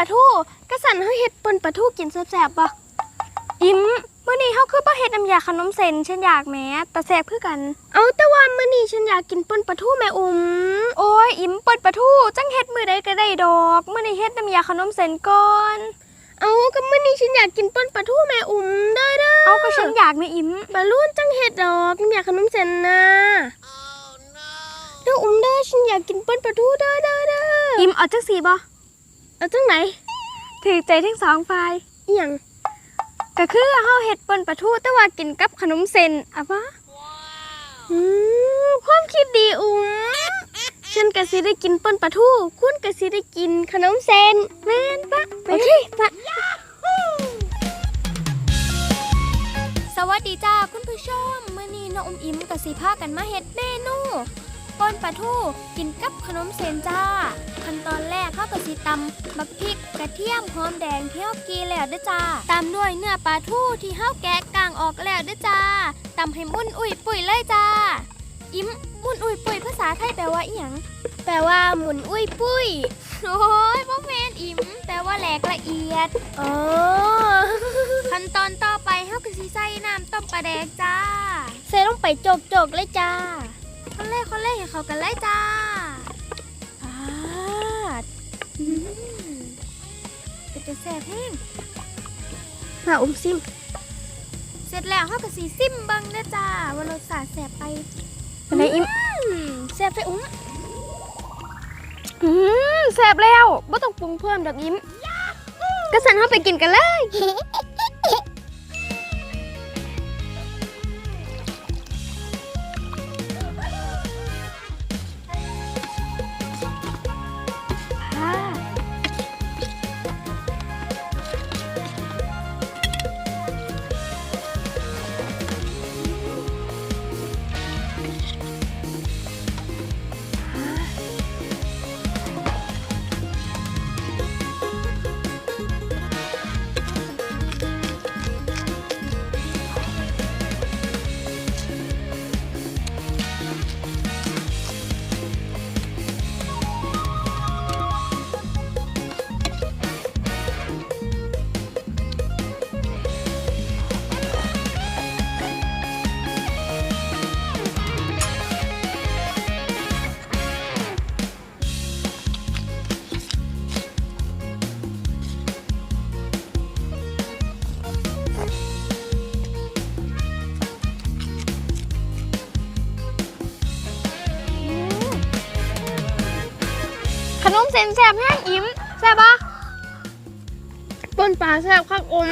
ลาทูกระสันเฮาเฮ็ดป่นปลาทูกินแซ่บๆบ่อิมมื้อนี้เฮาคือบ่เฮ็ดน้ำยาขนมเส้นฉันอยากแหมแต่แซ่บคือกัน เอาแต่ว่ามื้อนี้ฉันอยากกินป่นปลาทูแม่อุ้มโอ้ยอิมป่นปลาทูจังเฮ็ดมื้อใดก็ได้ดอกมื้อนี้เฮ็ดน้ำยาขนมเส้นก่อนเอาก็มื้อนี้ฉันอยากกินป่นปลาทูแม่อุ้มเด้อเด้อเอาก็ฉันอยากแม่อิมบาลูนจังเฮ็ดดอกน้ำยาขนมเส้นนะเด้ออุ้มเด้อฉันอยากกินป่นปลาทูเด้อเด้อเด้ออิมเอาจังสีบ่ เอาจังไหนถือใจทั้งสองฝ่ายอีหยังก็คือเฮาเฮ็ดป่นปลาทูแต่ว่ากินกับขนมเส้นอะปะอืมความคิดดีอุ้มฉันก็สิได้กินป่นปลาทูคุณก็สิได้กินขนมเส้นแม่นปะไปโอเคปะสวัสดีจ้าคุณผู้ชมมื้อนี้น้องอมอิมกับสีผ้ากันมาเฮ็ดเมนู ป่นปลาทูกินกับขนมเส้นจ้า ขั้นตอนแรกเข้ากับสีตำบักพริกกระเทียมหอมแดงที่เฮากีแล้วเด้อจ้าตามด้วยเนื้อปลาทูที่เฮาแกะกลางออกแล้วเด้อจ้าตำให้มุนอุ่ยปุ๋ยเลยจ้า อิมมุนอุ่ยปุ๋ยภาษาไทยแปลว่าอีหยังแปลว่าหมุนอุ้ยปุ้ยโอ้ยพ่อแมนอิมแปลว่าแหลกละเอียดอ๋อขั้นตอนต่อไปเฮาก็สิใส่น้ำต้มปลาแดกจ้า ใส่ลงไปโจกๆเลยจ้า เขากันเลยจ้าปาดอืมเป็นจะแซ่บแห้งมาอุ้มซิม เสร็จแล้วเฮาก็สิซิมเบิ่งเด้อจ้าว่ารสชาติแซ่บไปเป็นไงอิมแซ่บไปอุ้มอืมแซ่บแล้วบ่ต้องปรุงเพิ่มดอกอิมก็สั่นเฮาไปกินกันเลย มเส้นแซบแห้งอิ่มแซบปะต้นปลาแซบข้างอม